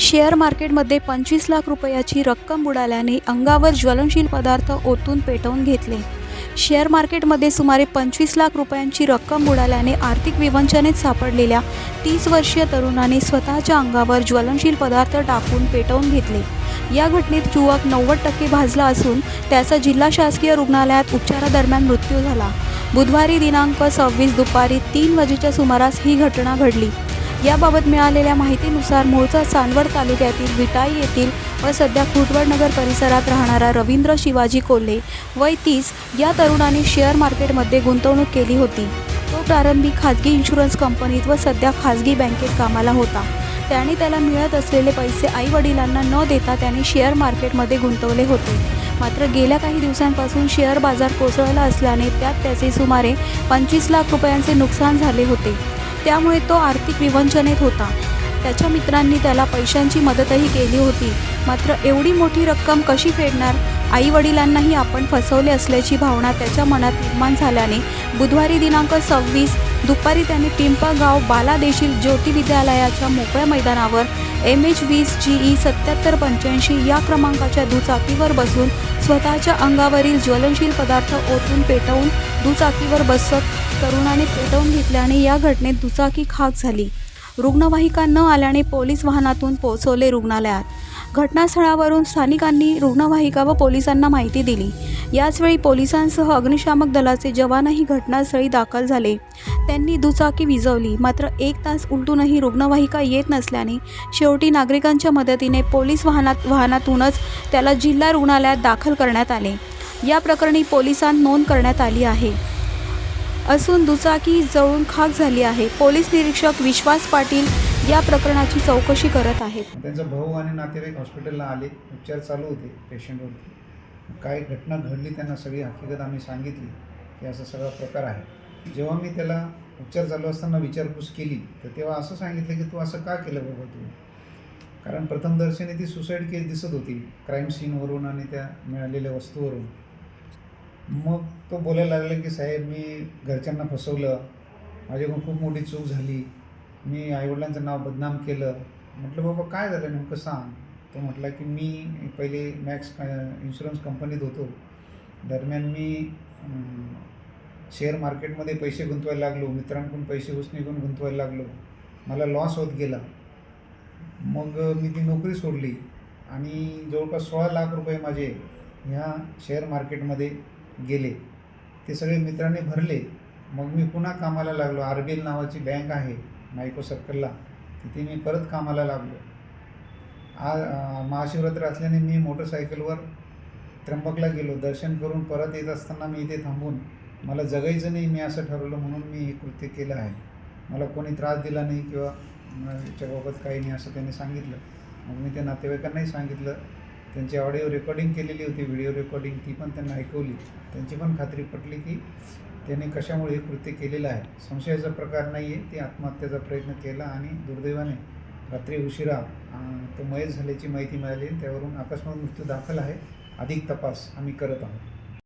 Share मार्केटमध्ये पंचवीस लाख रुपयाची रक्कम बुडाल्याने अंगावर ज्वलनशील पदार्थ ओतून पेटवून घेतले. शेअर मार्केटमध्ये सुमारे पंचवीस लाख रुपयांची रक्कम बुडाल्याने आर्थिक विवंचनेत सापडलेल्या तीस वर्षीय तरुणाने स्वतःच्या अंगावर ज्वलनशील पदार्थ टाकून पेटवून घेतले. या घटनेत युवक नव्वद टक्के भाजला असून त्याचा जिल्हा शासकीय रुग्णालयात उपचारादरम्यान मृत्यू झाला. बुधवारी दिनांक सव्वीस दुपारी तीन वाजेच्या सुमारास ही घटना घडली. याबाबत मिळालेल्या माहितीनुसार मूळचा चांदवड तालुक्यातील विटाई येथील व सध्या खुटवड नगर परिसरात राहणारा रवींद्र शिवाजी कोल्हे वय तीस या तरुणाने शेअर मार्केटमध्ये गुंतवणूक केली होती. तो प्रारंभी खाजगी इन्शुरन्स कंपनीत व सध्या खाजगी बँकेत कामाला होता. त्याने त्याला मिळत असलेले पैसे आईवडिलांना न देता त्याने शेअर मार्केटमध्ये गुंतवले होते. मात्र गेल्या काही दिवसांपासून शेअर बाजार कोसळला असल्याने त्यात त्याचे सुमारे पंचवीस लाख रुपयांचे नुकसान झाले होते. त्यामुळे तो आर्थिक विवंचनेत होता. त्याच्या मित्रांनी त्याला पैशांची मदतही केली होती. मात्र एवढी मोठी रक्कम कशी फेडणार? आई वडिलांनाही आपण फसवले असल्याची भावना त्याच्या मनात निर्माण झाल्याने बुधवारी दिनांक सव्वीस दुपारी त्यांनी पिंपळगाव बालादेशील ज्योती विद्यालयाच्या मोकळ्या मैदानावर एम एच वीस जी ई सत्याहत्तर पंच्याऐंशी या क्रमांकाच्या दुचाकीवर बसून स्वतःच्या अंगावरील ज्वलनशील पदार्थ ओतून पेटवून दुचाकीवर बसत तरुणाने पेटवून घेतल्याने या घटनेत दुचाकी खाक झाली. रुग्णवाहिका न आल्याने पोलीस वाहनातून पोहोचवले रुग्णालयात. घटनास्थळावरून स्थानिकांनी रुग्णवाहिका व पोलिसांना माहिती दिली. याचवेळी पोलिसांसह अग्निशामक दलाचे जवानही घटनास्थळी दाखल झाले. त्यांनी दुचाकी विझवली. मात्र एक तास उलटूनही रुग्णवाहिका येत नसल्याने शेवटी नागरिकांच्या मदतीने पोलीस वाहनात वाहनातूनच त्याला जिल्हा रुग्णालयात दाखल करण्यात आले. या प्रकरणी पोलिसांत नोंद करण्यात आली आहे. असून दुचाकी जळून खाक झाली आहे. पोलीस निरीक्षक विश्वास पाटील या प्रकरणाची चौकशी करत आहेत. त्यांचा भाऊ आणि नातेवाईक हॉस्पिटलला आले. उपचार चालू होते पेशंटवरती. काय घटना घडली त्यांना सगळी हकीकत आम्ही सांगितली की असा सगळा प्रकार आहे. जेव्हा मी त्याला उपचार चालू असताना विचारपूस केली तर तेव्हा असं सांगितलं की तू असं का केलं बाबा तू? कारण प्रथमदर्शनी ती सुसाईड केस दिसत होती क्राईम सीनवरून आणि त्या मिळालेल्या वस्तूवरून. मग तो बोलायला लागला की साहेब मी घरच्यांना फसवलं माझ्याकडून खूप मोठी चूक झाली मी आईवडिलांचं नाव बदनाम केलं. म्हटलं बाबा काय झालं? नेमकं सांग. तो म्हटला की मी पहिले मॅक्स इन्शुरन्स कंपनीत होतो. दरम्यान मी शेअर मार्केटमध्ये पैसे गुंतवायला लागलो मित्रांकडून पैसे उसणीकडून घेऊन गुंतवायला लागलो मला लॉस होत गेला. मग मी ती नोकरी सोडली आणि जवळपास सोळा लाख रुपये माझे ह्या शेअर मार्केटमध्ये गेले. ते सगळे मित्रांनी भरले. मग मी पुन्हा कामाला लागलो. आर बी एल नावाची बँक आहे मायको सर्कलला तिथे मी परत कामाला लागलो. आज महाशिवरात्र असल्याने मी मोटरसायकलवर त्र्यंबकला गेलो. दर्शन करून परत येत असताना मी इथे थांबून मला जगायचं नाही मी असं ठरवलं म्हणून मी हे कृत्य केलं आहे. मला कोणी त्रास दिला नाही किंवा याच्याबाबत काही नाही असं त्यांनी सांगितलं. मग मी त्या नातेवाईकांनाही सांगितलं. त्यांची ऑडिओ रेकॉर्डिंग केलेली होती व्हिडिओ रेकॉर्डिंग ती पण त्यांना ऐकवली. त्यांची पण खात्री पटली की त्याने कशामुळे हे कृत्य केलेलं आहे. संशयाचा प्रकार नाही आहे ती आत्महत्येचा प्रयत्न केला आणि दुर्दैवाने रात्री उशिरा तो मयत झाल्याची माहिती मिळाली त्यावरून अकस्मात मृत्यू दाखल आहे. अधिक तपास आम्ही करत आहोत.